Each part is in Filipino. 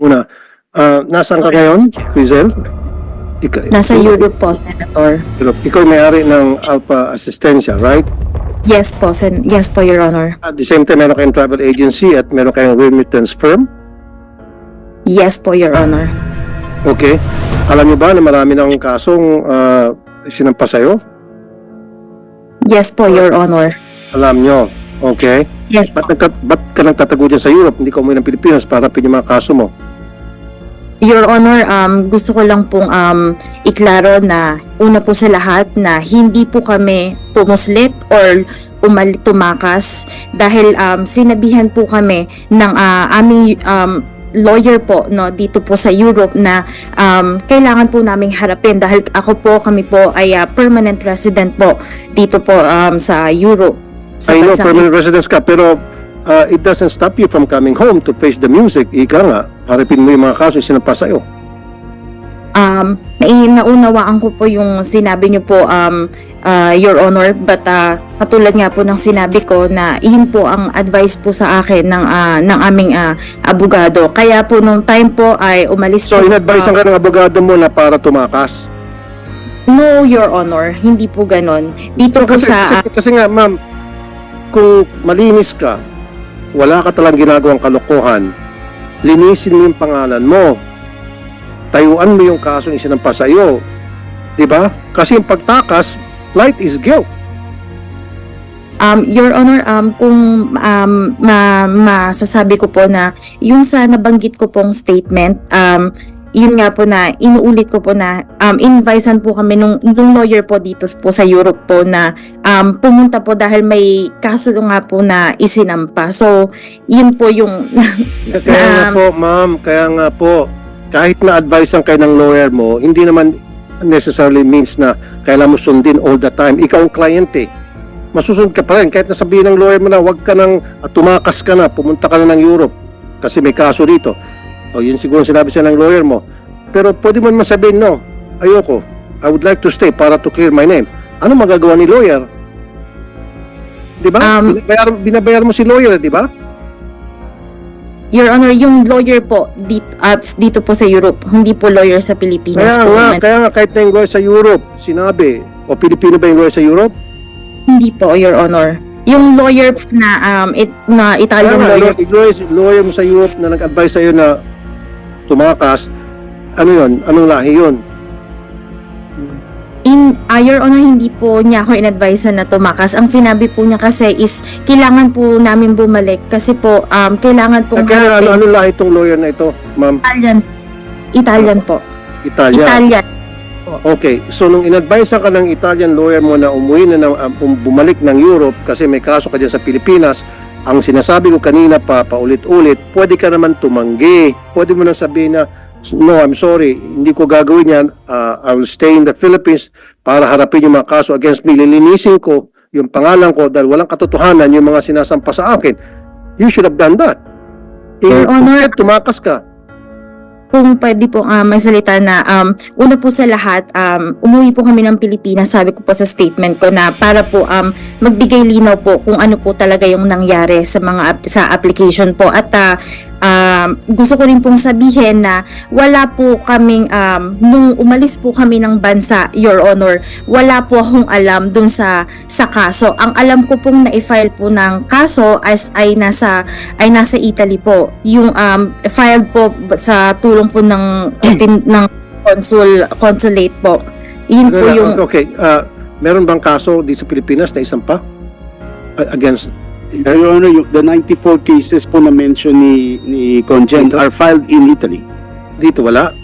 Muna, ah, nasaan ka ngayon, Crizel? Ika, Nasa Europe po, Senator. Europe. Ikaw may-ari ng Alpha Assistencia, right? Yes po, sen yes po, Your Honor. At the same time, meron kayong travel agency at meron kayong remittance firm. Yes po, Your Honor. Okay. Alam niyo ba na marami ng kasong ah, sinampa sa'yo? Yes po, Your Honor. Alam niyo. Okay. Yes po. Ba't, nagtat- ba't ka nagtatago dyan sa Europe? Hindi ka umuwi ng Pilipinas para harapin yung mga kaso mo. Your Honor, um, gusto ko lang pong um, iklaro na una po sa lahat na hindi po kami pumuslit or umal tumakas dahil um, sinabihan po kami ng ah, aming um, lawyer po no dito po sa Europe na um, kailangan po naming harapin dahil ako po kami po ay ah, permanent resident po dito po um, sa Europe. Sa I know, permanent residence ka, pero uh, it doesn't stop you from coming home to face the music. Ika nga, harapin mo yung mga kaso yung sinampa sa'yo. Um, naunawaan ko po yung sinabi niyo po, um, uh, Your Honor, but uh, katulad nga po ng sinabi ko na yun po ang advice po sa akin ng, uh, ng aming uh, abogado. Kaya po nung time po ay umalis So, po. in-advise ka ng abogado mo na para tumakas. no, Your Honor, hindi po ganon. Dito po kasi, sa... kasi, kasi nga, ma'am, kung malinis ka, wala ka talang ginagawang kalokohan, linisin mo yung pangalan mo. Tayuan mo yung kaso yung sinampa sa iyo. Di ba? Kasi yung pagtakas, flight is guilt. Um, Your Honor, um, kung um, ma masasabi ko po na yung sa nabanggit ko pong statement, um, yun nga po na inuulit ko po na um, invisan po kami nung, nung lawyer po dito po sa Europe po na um, pumunta po dahil may kaso nga po na isinampa. So, yun po yung Kaya nga po, ma'am, kaya nga po, kahit na-advise ang kayo ng lawyer mo, hindi naman necessarily means na kailangan mo sundin all the time. Ikaw ang kliyente. Masusunod ka pa rin. Kahit nasabihin ng lawyer mo na huwag ka nang tumakas ka na, pumunta ka na ng Europe kasi may kaso dito. O yun siguro sinabi siya ng lawyer mo. Pero pwede mo naman sabihin, no, ayoko. I would like to stay para to clear my name. Ano magagawa ni lawyer? Di ba? Um, binabayar, binabayar mo si lawyer, di ba? Your Honor, yung lawyer po dito, at dito po sa Europe, hindi po lawyer sa Pilipinas Kaya po. nga, Man- kaya nga kahit na yung lawyer sa Europe, sinabi, o Pilipino ba yung lawyer sa Europe? Hindi po, Your Honor. Yung lawyer na um it, na Kaya Italian nga, lawyer law- lawyer, lawyer mo sa Europe na nag-advise sa'yo na tumakas, ano yun? Anong lahi yun? in uh, Your Honor, hindi po niya ako in-advise na tumakas. Ang sinabi po niya kasi is kailangan po namin bumalik kasi po um kailangan pong Kaya ano, ano lahi itong lawyer na ito, ma'am? Italian. Italian po. Italia. Italian. Okay, so nung in-advise ka ng Italian lawyer mo na umuwi na, ng, um, bumalik ng Europe kasi may kaso ka dyan sa Pilipinas, ang sinasabi ko kanina pa, paulit-ulit, pwede ka naman tumanggi. Pwede mo nang sabihin na, no, I'm sorry, hindi ko gagawin yan. Uh, I will stay in the Philippines para harapin yung mga kaso against me. Lilinisin ko yung pangalan ko dahil walang katotohanan yung mga sinasampa sa akin. You should have done that. Your Honor- tumakas ka. Kung pwede po um, may salita na um, una po sa lahat, um, umuwi po kami ng Pilipinas, sabi ko po sa statement ko na para po um, magbigay linaw po kung ano po talaga yung nangyari sa mga sa application po. At ah, um, gusto ko rin pong sabihin na wala po kaming um, nung umalis po kami ng bansa, Your Honor, wala po akong alam dun sa sa kaso. Ang alam ko pong na-file po ng kaso as ay nasa ay nasa Italy po. Yung um, filed po sa tulong po ng tin- ng consul consulate po. Yun po yung Okay, ah, meron bang kaso di sa Pilipinas na isang pa? Against, Your Honor, yung, the 94 cases po na mention ni, ni Conjen are filed in Italy. dito wala?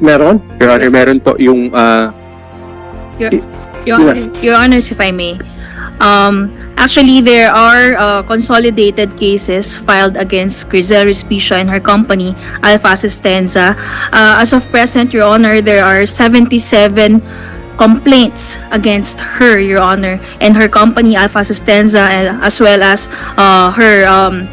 Meron? Your Honor, meron po yung ah, Your, Your. Honor, Your Honors, if I may. Um, actually, there are uh, consolidated cases filed against Grizel Respicia and her company, Alpha Assistenza. Uh, as of present, Your Honor, there are 77 complaints against her, Your Honor, and her company, Alpha Assistenza, as well as uh, her um,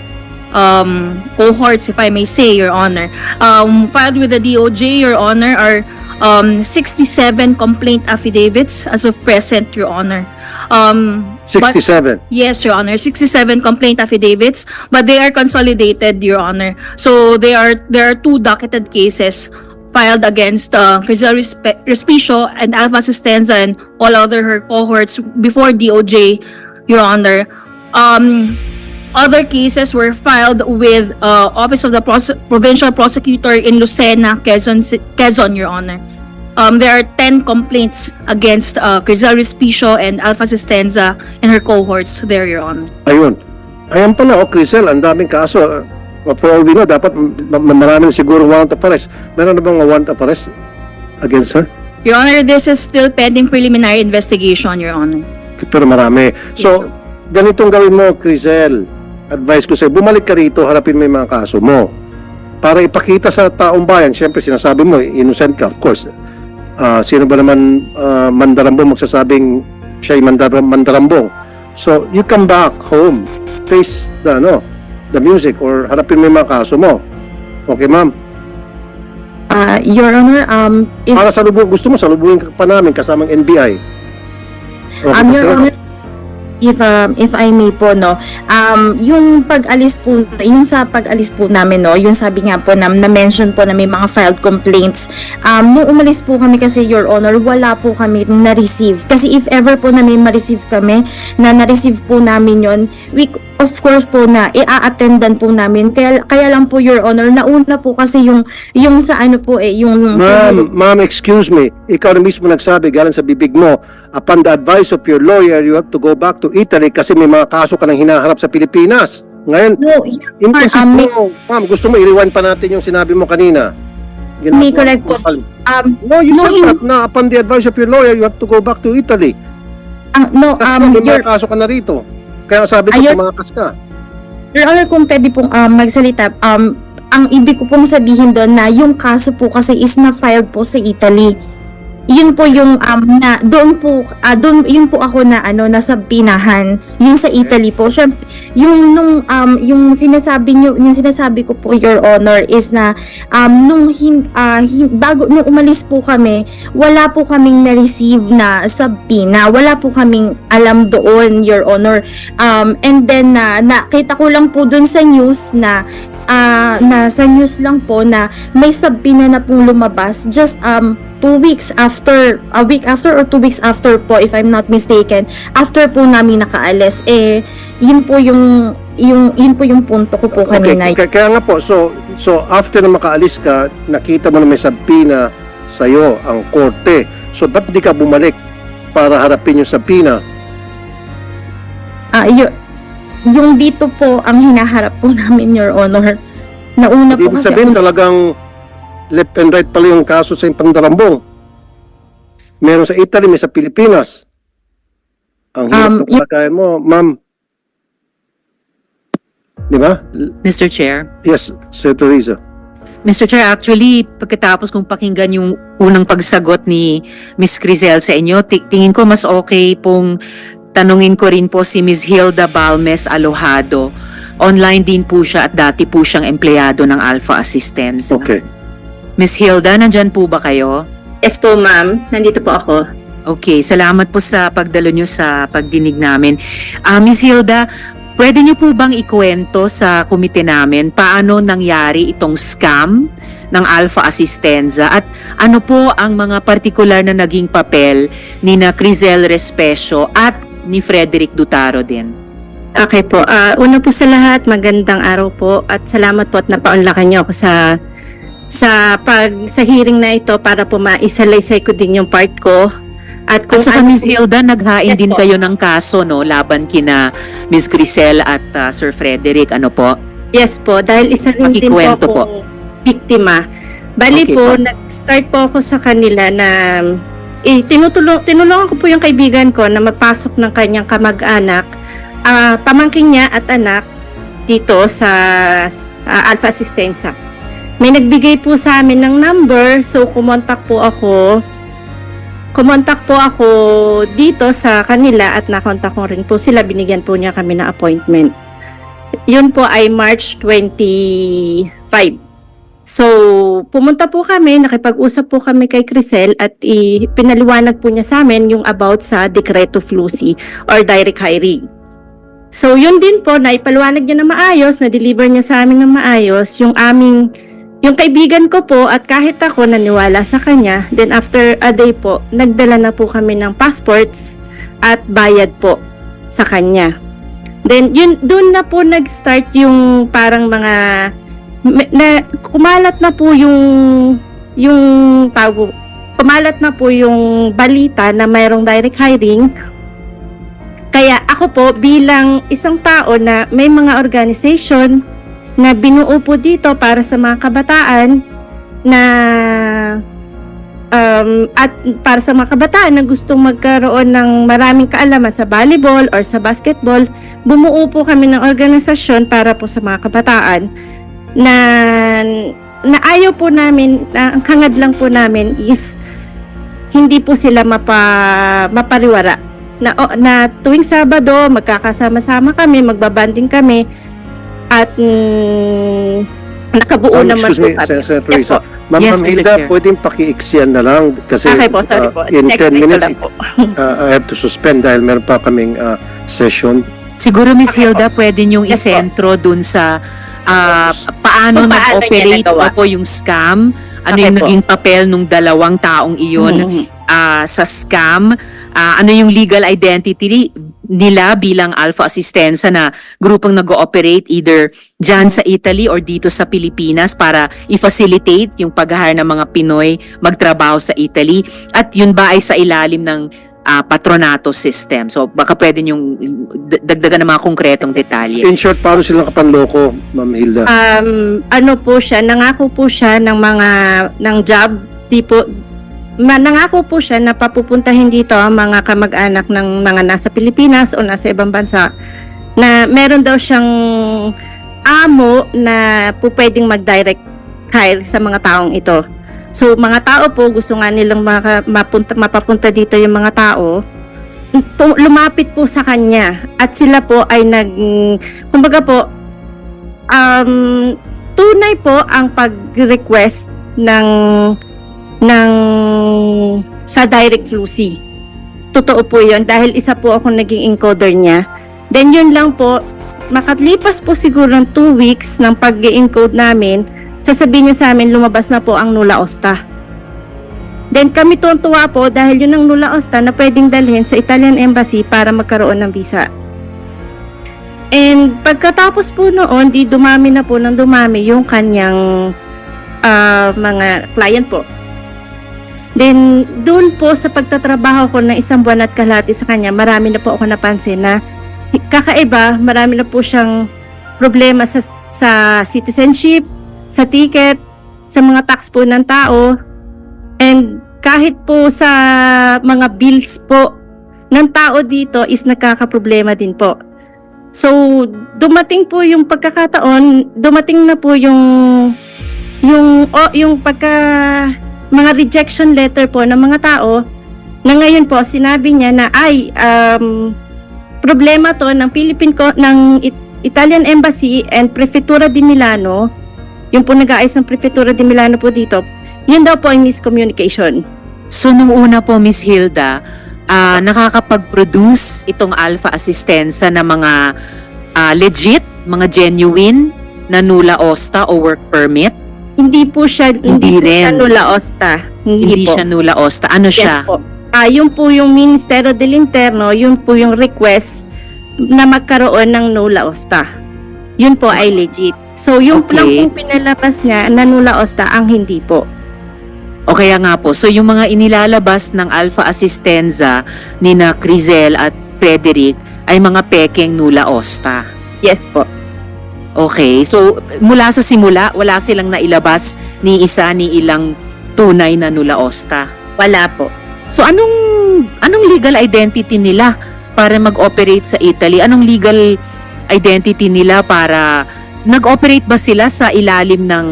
um, cohorts, if I may say, Your Honor. Um, filed with the DOJ, Your Honor, are um, 67 complaint affidavits as of present, Your Honor. Um, 67. Yes, Your Honor. 67 complaint affidavits, but they are consolidated, Your Honor. So they are there are two docketed cases filed against uh, Respe- Respicio and Alpha Sistenza and all other her cohorts before DOJ, Your Honor. Um, other cases were filed with uh, Office of the Provincial Prosecutor in Lucena, Quezon, Quezon, Your Honor. Um, there are 10 complaints against uh, Crizel Respicio and Alpha Sistenza and her cohorts there, Your Honor. Ayun. Ayan pala, oh, Crisel, ang daming kaso. Uh, for all we know, dapat ma- ma- marami na siguro warrant of arrest. Meron na bang warrant of arrest against her? Your Honor, this is still pending preliminary investigation, Your Honor. Pero marami. So, ganitong gawin mo, Crisel. Advice ko sa'yo, bumalik ka rito, harapin mo yung mga kaso mo. Para ipakita sa taong bayan, syempre sinasabi mo, innocent ka, of course. Ah, sino ba naman ah, mandarambong magsasabing siya'y mandar mandarambong? So, you come back home, face the, ano, the music or harapin mo yung mga kaso mo. Okay, ma'am? Ah, Your Honor, um, if, Para salubong, gusto mo, salubungin ka pa namin kasamang NBI. Okay, um, Your? Honor, if, um, if I may po, no, um, yung pag-alis po, yung sa pag-alis po namin, no, yung sabi nga po na, na-mention po na may mga filed complaints, um, nung umalis po kami kasi, Your Honor, wala po kami na-receive. Kasi if ever po na may ma-receive kami, na na-receive po namin yon we, of course po na, i-attendan po namin. Kaya, kaya lang po, Your Honor, nauna po kasi yung, yung sa ano po eh, yung... Ma'am, ma'am, excuse me. Ikaw na mismo nagsabi, galing sa bibig mo, upon the advice of your lawyer, you have to go back to Italy kasi may mga kaso ka nang hinaharap sa Pilipinas. Ngayon, no, inconsistent um, mo. Ma'am, gusto mo i-rewind pa natin yung sinabi mo kanina. Ginagawa May mo correct po. um, No, you No, said that na upon the advice of your lawyer, you have to go back to Italy. ang, no, Kasi um, may mga kaso ka na rito. Kaya sabi ko, Ayun- tumakas ka. Your Honor, kung pwede pong um, magsalita, um, ang ibig ko pong sabihin doon na yung kaso po kasi is na-filed po sa Italy. Yun po yung um, na doon po ah, doon yun po ako na ano nasa pinahan. Yung sa Italy po. Syempre yung nung um yung sinasabi niyo yung sinasabi ko po your honor is na um nung hin, ah, hin- bago nung umalis po kami wala po kaming na-receive na subpoena. Wala po kaming alam doon your honor. Um and then na nakita ko lang po doon sa news na ah na sa news lang po na may subpoena na pong lumabas. Just um two weeks after a week after or two weeks after po if I'm not mistaken after po namin nakaalis eh yun po yung yung yun po yung punto ko po kanina Okay, kaya, kaya nga po, so, so after na makaalis ka, nakita mo na may sabpina sa'yo ang korte. So, ba't di ka bumalik para harapin yung sabpina? ah y- yung dito po ang hinaharap po namin your honor nauna po Ibig kasi sabihin ang- talagang left and right pala yung kaso sa pangdarambong. Meron sa Italy, may sa Pilipinas. Ang hirap Um, ng mo, ma'am. Di ba? Mr. Chair. Yes, Sir Teresa. Mr. Chair, actually, pagkatapos kong pakinggan yung unang pagsagot ni Miss Crizel sa inyo, ti- tingin ko mas okay pong tanungin ko rin po si Miss Hilda Balmes Alojado. Online din po siya at dati po siyang empleyado ng Alpha Assistance. Okay. Miss Hilda, nandyan po ba kayo? Yes po, ma'am. Nandito po ako. Okay, salamat po sa pagdalo nyo sa pagdinig namin. Ah, Miss Hilda, pwede nyo po bang ikwento sa komite namin paano nangyari itong scam ng Alpha Assistenza at ano po ang mga partikular na naging papel ni na Crizel Respecio at ni Frederick Dutaro din? Okay po. Ah, una po sa lahat, magandang araw po at salamat po at napaunlakan niyo ako sa sa pag sa hearing na ito para po maisalaysay ko din yung part ko. At kung At saka ano Miss po- Hilda, naghain Yes din po. kayo ng kaso no laban kina Miss Grisel at ah, Sir Frederick. Ano po? Yes po, dahil isa rin din po po. akong biktima. Bali Okay po, po. nag-start po ako sa kanila na eh, tinutulong, tinulungan ko po yung kaibigan ko na mapasok ng kanyang kamag-anak, ah, pamangkin niya at anak dito sa, sa Alpha Assistenza. May nagbigay po sa amin ng number, so kumontak po ako. Kumontak po ako dito sa kanila at nakontak ko rin po sila. Binigyan po niya kami ng appointment. Yun po ay March 25. So, pumunta po kami, nakipag-usap po kami kay Crisel at i- pinaliwanag po niya sa amin yung about sa Decreto Flusi or direct hiring. So, yun din po, naipaliwanag niya na maayos, na-deliver niya sa amin ng maayos yung aming, yung kaibigan ko po at kahit ako naniwala sa kanya, then after a day po, nagdala na po kami ng passports at bayad po sa kanya. Then, yun, doon na po nag-start yung parang mga na kumalat na po yung yung tawag kumalat na po yung balita na mayroong direct hiring kaya ako po bilang isang tao na may mga organization na binuo po dito para sa mga kabataan na um, at para sa mga kabataan na gustong magkaroon ng maraming kaalaman sa volleyball or sa basketball, bumuo po kami ng organisasyon para po sa mga kabataan na na ayaw po namin, na, ang hangad lang po namin is hindi po sila mapa, mapariwara. Na, na tuwing Sabado, magkakasama-sama kami, magbabanding kami, at mm, nakabuo Um, naman po me, kami. Yes Risa. po. Ma'am, Yes, Ma'am. Hilda, Chair. pwedeng paki-iksiyan na lang kasi Okay po, sorry uh, po. in Next 10 week ko minutes po. uh, I have to suspend dahil meron pa kaming uh, session. Siguro Miss Okay po. Hilda, pwede niyong Yes po. isentro dun sa ah, paano nag-operate po yung scam, ano Okay yung po. naging papel nung dalawang taong iyon Mhm. ah, sa scam, ah, ano yung legal identity nila bilang Alpha Assistenza na grupong nag-ooperate either dyan sa Italy or dito sa Pilipinas para i-facilitate yung pag-hire ng mga Pinoy magtrabaho sa Italy at yun ba ay sa ilalim ng ah, patronato system. So baka pwede yung dagdagan ng mga konkretong detalye. In short, paano sila kapanloko, Ma'am Hilda? um, ano po siya, nangako po siya ng mga, ng job, di po, ma, nangako po siya na papupuntahin dito ang mga kamag-anak ng mga nasa Pilipinas o nasa ibang bansa na meron daw siyang amo na po pwedeng mag-direct hire sa mga taong ito. So, mga tao po, gusto nga nilang maka, mapunta, mapapunta dito yung mga tao, lumapit po sa kanya at sila po ay nag kumbaga po um tunay po ang pag-request ng ng sa direct flucy. Totoo po 'yon dahil isa po ako naging encoder niya. Then yun lang po makatlipas po siguro ng 2 weeks ng pag-encode namin, sasabihin niya sa amin lumabas na po ang Nula Osta. Then kami tuwan-tuwa po dahil yun ang Nula Osta na pwedeng dalhin sa Italian Embassy para magkaroon ng visa. And pagkatapos po noon, di dumami na po ng dumami yung kanyang ah, mga client po. Then, doon po sa pagtatrabaho ko ng isang buwan at kalahati sa kanya, marami na po ako napansin na kakaiba, marami na po siyang problema sa, sa citizenship, sa ticket, sa mga tax po ng tao, and kahit po sa mga bills po ng tao dito is nagkakaproblema din po. So, dumating po yung pagkakataon, dumating na po yung yung o yung pagka mga rejection letter po ng mga tao na ngayon po sinabi niya na ay um, problema to ng Philippine co- ng It- Italian Embassy and Prefettura di Milano. Yung po nag-aayos ng Prefettura di Milano po dito. Yun daw po ay miscommunication. So nung una po Miss Hilda, ah, nakakapag-produce itong Alpha Assistenza ng mga ah, legit, mga genuine na nula osta o work permit. Hindi po siya hindi, Hindi po siya nula osta hindi, Hindi, po siya nula osta. Ano siya? Yes po. Ah, yun po yung Ministerio del Interno, yun po yung request na magkaroon ng nula osta. Yun po ay legit. So, yung Okay. lang pong pinalabas niya na nula osta ang hindi po. O kaya nga po, so yung mga inilalabas ng Alpha Assistenza ni na Crizel at Frederick ay mga pekeng nula osta. Yes po. Okay, so mula sa simula, wala silang nailabas ni isa ni ilang tunay na nula osta. Wala po. So anong anong legal identity nila para mag-operate sa Italy? Anong legal identity nila para nag-operate ba sila sa ilalim ng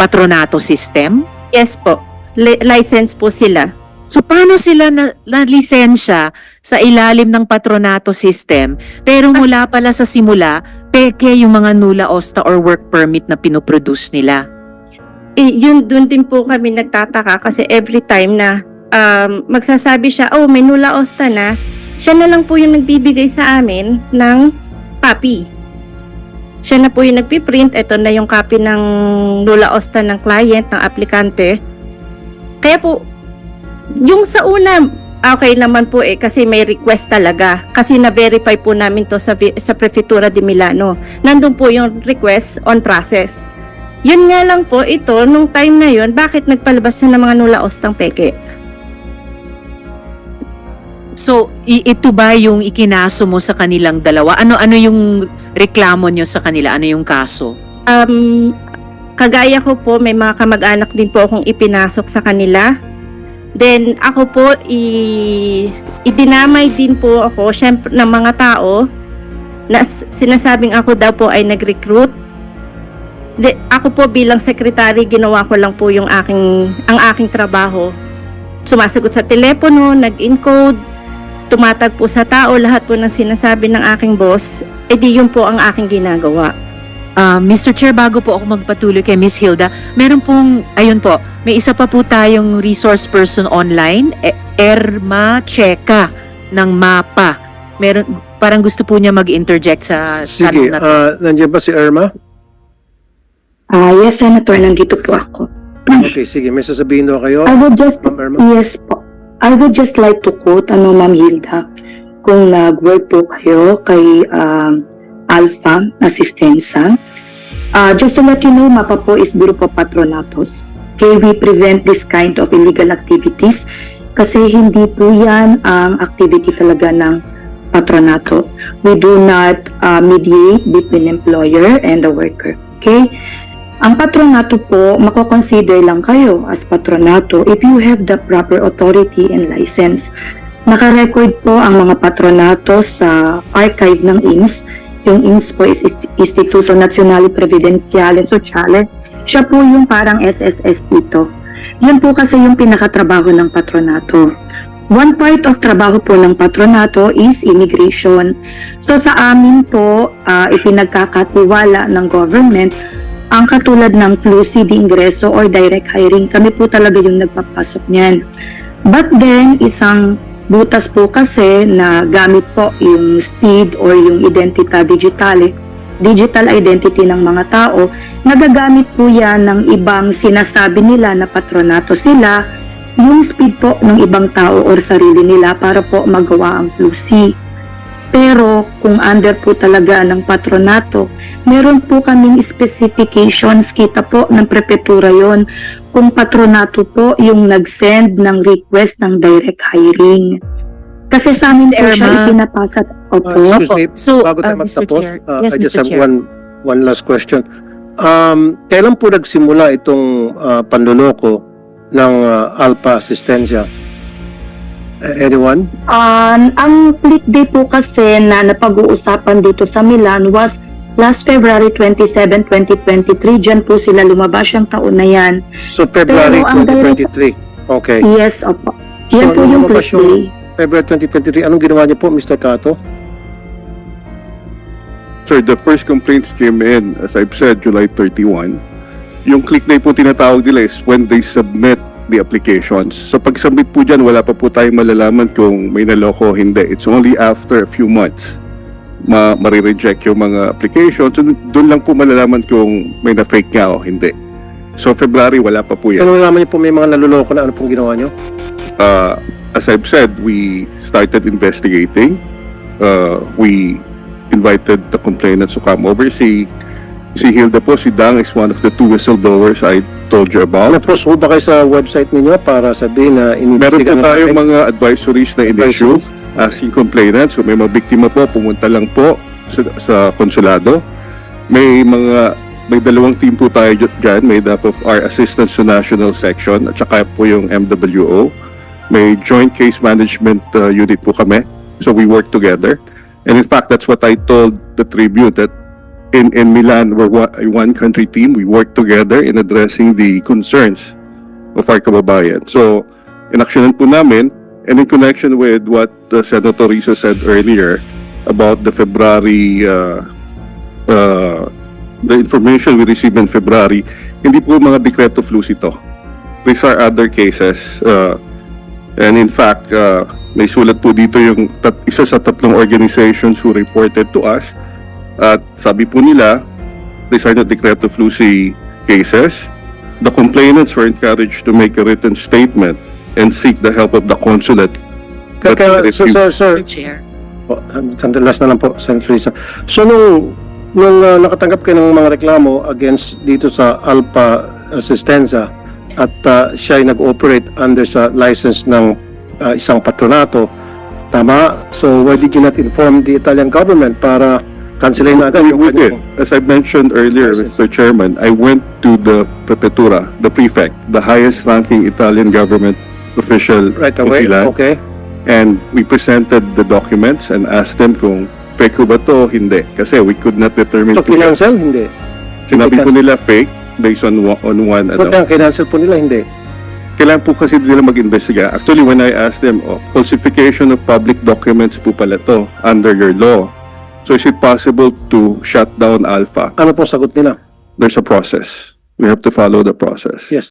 patronato system? Yes po. Li- license po sila. So paano sila na, na lisensya sa ilalim ng patronato system pero mula pala sa simula peke yung mga nula osta or work permit na pinoproduce nila? eh, yun dun din po kami nagtataka kasi every time na um, magsasabi siya, oh may nula osta na, siya na lang po yung nagbibigay sa amin ng copy. Siya na po yung nagpiprint, ito na yung copy ng nula osta ng client, ng aplikante. Kaya po, yung sa una, okay naman po eh kasi may request talaga. Kasi na-verify po namin to sa, sa Prefectura de Milano. Nandun po yung request on process. Yun nga lang po, ito, nung time na yun, bakit nagpalabas na ng mga nula ostang peke? So, ito ba yung ikinaso mo sa kanilang dalawa? Ano ano yung reklamo nyo sa kanila? Ano yung kaso? Um, kagaya ko po, may mga kamag-anak din po akong ipinasok sa kanila. Then, ako po, i idinamay din po ako, syempre, ng mga tao na sinasabing ako daw po ay nag-recruit. De, ako po bilang secretary, ginawa ko lang po yung aking, ang aking trabaho. Sumasagot sa telepono, nag-encode, tumatag po sa tao, lahat po ng sinasabi ng aking boss, edi yun po ang aking ginagawa. Ah, Mr. Chair, bago po ako magpatuloy kay Miss Hilda, meron pong, ayun po, may isa pa po tayong resource person online, E- Erma Cheka ng MAPA. Meron, parang gusto po niya mag-interject sa Sige, tanong na ah, nandiyan ba si Irma? Ah, yes, Senator, nandito po ako. Okay, sige. May sasabihin daw kayo, I would just, Ma'am Irma? yes po. I would just like to quote, ano, Ma'am Hilda, kung nag-work po kayo kay um, Alpha Assistenza. Uh, just to let you know, MAPA po is Grupo Patronatos. Okay, we prevent this kind of illegal activities kasi hindi po yan ang activity talaga ng patronato. We do not uh, mediate between employer and the worker. Okay? Ang patronato po, mako-consider lang kayo as patronato if you have the proper authority and license. Nakarecord po ang mga patronato sa archive ng INS. Yung INS po is Ist- Instituto Nazionale Previdenziale Sociale. Siya po yung parang SSS dito. Yan po kasi yung pinakatrabaho ng patronato. One part of trabaho po ng patronato is immigration. So sa amin po, ah, ipinagkakatiwala ng government ang katulad ng flu CD ingreso or direct hiring, kami po talaga yung nagpapasok niyan. But then, isang butas po kasi na gamit po yung speed or yung identita digitale, digital identity ng mga tao, nagagamit po yan ng ibang sinasabi nila na patronato sila, yung speed po ng ibang tao or sarili nila para po magawa ang flu C. Pero kung under po talaga ng patronato, meron po kaming specifications, kita po ng prepektura yon kung patronato po yung nag-send ng request ng direct hiring. Kasi sa amin po siya ipinapasa. Opo. Ah, excuse me, So, bago tayo uh, magtapos, uh, Yes, I just Mr. have Chair. one one last question. Um, kailan po nagsimula itong uh, panloloko ng uh, Alpha Assistencia? Uh, anyone? Um, ang click day po kasi na napag-uusapan dito sa Milan was last February 27, 2023. Diyan po sila lumabas yung taon na yan. So February Pero ang 2023. Okay. Yes, opo. Yan So, po yung lumabas click yung day. February 2023, anong ginawa niyo po, Mr. Kato? Sir, the first complaints came in, as I've said, July 31. Yung click na po tinatawag nila is when they submit the applications. So pag submit po dyan, wala pa po tayong malalaman kung may naloko o hindi. It's only after a few months ma marireject yung mga applications. So, doon lang po malalaman kung may na-fake nga o hindi. So February, wala pa po yan. Ano nalaman niyo po may mga naloloko na ano pong ginawa niyo? uh, as I've said, we started investigating. Uh, we invited the complainants to come over. Si, Hilda po, si Dang is one of the two whistleblowers I told you about. Ano-post po ba kayo sa website ninyo para sabihin na Meron po tayong mga advisories na in-issue asking complainants. Kung may mga biktima po, pumunta lang po sa, sa konsulado. May mga may dalawang team po tayo dyan, made up of our Assistance to National Section at saka po yung MWO. May Joint Case Management uh, Unit po kami. So we work together. And in fact, that's what I told the Tribune that in, in Milan, we're one, a one-country team. We work together in addressing the concerns of our kababayan. So, inaksyonan po namin and in connection with what uh, Senator Risa said earlier about the February uh, uh, the information we received in February Hindi po mga decreto flus ito. These are other cases. uh, and in fact, uh, may sulat po dito yung tat- isa sa tatlong organizations who reported to us. At sabi po nila, these are not decreto flusi cases. The complainants were encouraged to make a written statement and seek the help of the consulate. Kaya, sir, sir, sir, Chair. Po, sandali, last na lang po, Senator Risa. So nung, nung uh, nakatanggap kayo ng mga reklamo against dito sa Alpha Assistenza at uh, siya ay nag-operate under sa license ng uh, isang patronato, tama? So why did you not inform the Italian government para cancelin na agad We, yung kanyang... As I mentioned earlier. Mr. Chairman, I went to the Prefettura, the prefect, the highest ranking Italian government official Right in away, Milan, okay? and we presented the documents and asked them kung fake ba to, hindi. Kasi we could not determine. So kinancel, hindi. Sinabi po nila fake based on one, on one But ano. kaya kinancel po nila, hindi. Kailangan po kasi nila mag-investiga. Actually, when I asked them, oh, falsification of public documents po pala to under your law. So is it possible to shut down Alpha? Ano pong sagot nila? There's a process. We have to follow the process. Yes.